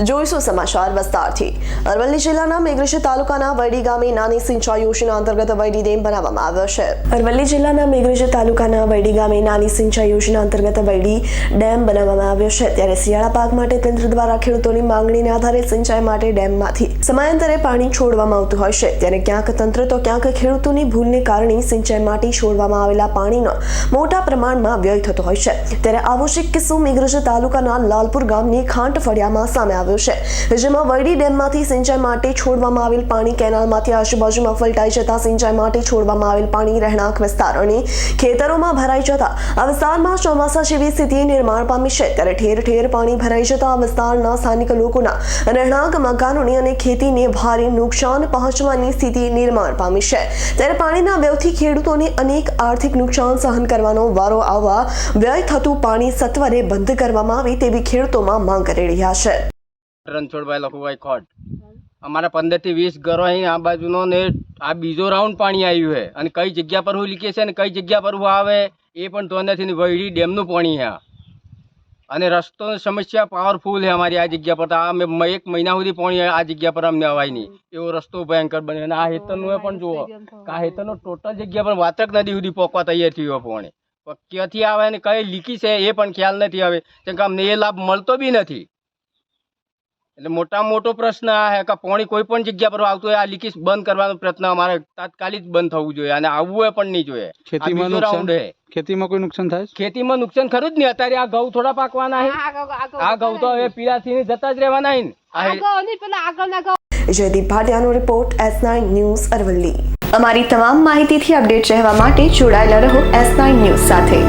જોઈશું સમાચાર વિસ્તારથી. અરવલ્લી જિલ્લાના મેઘરજ તાલુકાના વૈડી ગામે નાની સિંચાઈ યોજના અંતર્ગત વૈડી ડેમ બનાવવામાં આવ્યો છે. અરવલ્લી જિલ્લાના મેઘરજ તાલુકાના વૈડી ગામે નાની સિંચાઈ યોજના અંતર્ગત વૈડી ડેમ બનાવવામાં આવ્યો છે. ત્યારે શિયાળા પાક માટે તંત્ર દ્વારા ખેડૂતોની માંગણીને આધારે સિંચાઈ માટે ડેમમાંથી સમયાંતરે પાણી છોડવામાં આવતું હોય છે. ત્યારે ક્યાંક તંત્ર તો ક્યાંક ખેડૂતોની ભૂલને કારણે સિંચાઈ માટે છોડવામાં આવેલા પાણીનો મોટા પ્રમાણમાં વ્યય થતો હોય છે. ત્યારે આવો જ કિસ્સો મેઘરજ તાલુકાના લાલપુર ગામની ખાંટ ફળિયામાં સામે આવ્યો છે. જેમાં વરડી ડેમમાંથી સિંચાઈ માટે છોડવામાં આવેલ પાણી કેનાલમાંથી આજુબાજુમાં ફલટાઈ જતા સિંચાઈ માટે છોડવામાં આવેલ પાણી રહેણાંક વિસ્તાર અને ખેતરોમાં ભરાઈ જતા આ વિસ્તારમાં ચોમાસા જેવી સ્થિતિ નિર્માણ પામી છે. ત્યારે ઠેર ઠેર પાણી ભરાઈ જતા વિસ્તારના સ્થાનિક લોકોના રહેણાંક, મકાનોની અને ખેતીને ભારે નુકસાન પહોંચવાની સ્થિતિ નિર્માણ પામી છે. ત્યારે પાણીના વ્યવથી ખેડૂતોને અનેક આર્થિક નુકસાન સહન કરવાનો વારો આવવા વ્યય થતું પાણી સત્વરે બંધ કરવામાં આવે તેવી ખેડૂતોમાં માંગ કરી રહ્યા છે. રણછોડભાઈ લખુભાઈ ખોટ. અમારા પંદરથી વીસ ઘરો અહીં આ બાજુનો ને આ બીજો રાઉન્ડ પાણી આવ્યું છે. અને કઈ જગ્યા પર હું લીકે છે ને કઈ જગ્યા પર હું આવે એ પણ તો નથી ને વૈડી ડેમનું પાણી છે અને રસ્તો સમસ્યા પાવરફુલ છે અમારી આ જગ્યા પર. તો આ અમે એક મહિના સુધી પાણી આ જગ્યા પર અમને અવાય નહીં. એવો રસ્તો ભયંકર બન્યો અને આ હેતરનું પણ જુઓ. આ હેતરનો ટોટલ જગ્યા પર વાતક નદી સુધી પોકવા તૈયાર થયું પણ. ક્યાંથી આવે ને કઈ લીકી છે એ પણ ખ્યાલ નથી આવે. કેમ કે અમને એ લાભ મળતો બી નથી. એટલે મોટા મોટો પ્રશ્ન આ છે કે પાણી કોઈ પણ જગ્યા પર આવતું હોય આ લીકેજ બંધ કરવાનો પ્રયત્ન અમારે તાત્કાલિક બંધ થવું જોઈએ અને આવવું એ પણ નહીં જોઈએ. ખેતીમાં છે ખેતીમાં કોઈ નુકસાન થાય ખેતીમાં નુકસાન ખરું જ નહીં. અત્યારે આ ઘઉં થોડા પાકવાના છે. આ ઘઉં તો હવે પીળાથી જતા જ રહેવાના છે. Jaydeep ભાટિયાનો report S nine news Aravalli. અમારી તમામ માહિતીથી અપડેટ રહેવા માટે જોડાયેલા રહો એસ નાઇન ન્યૂઝ સાથે.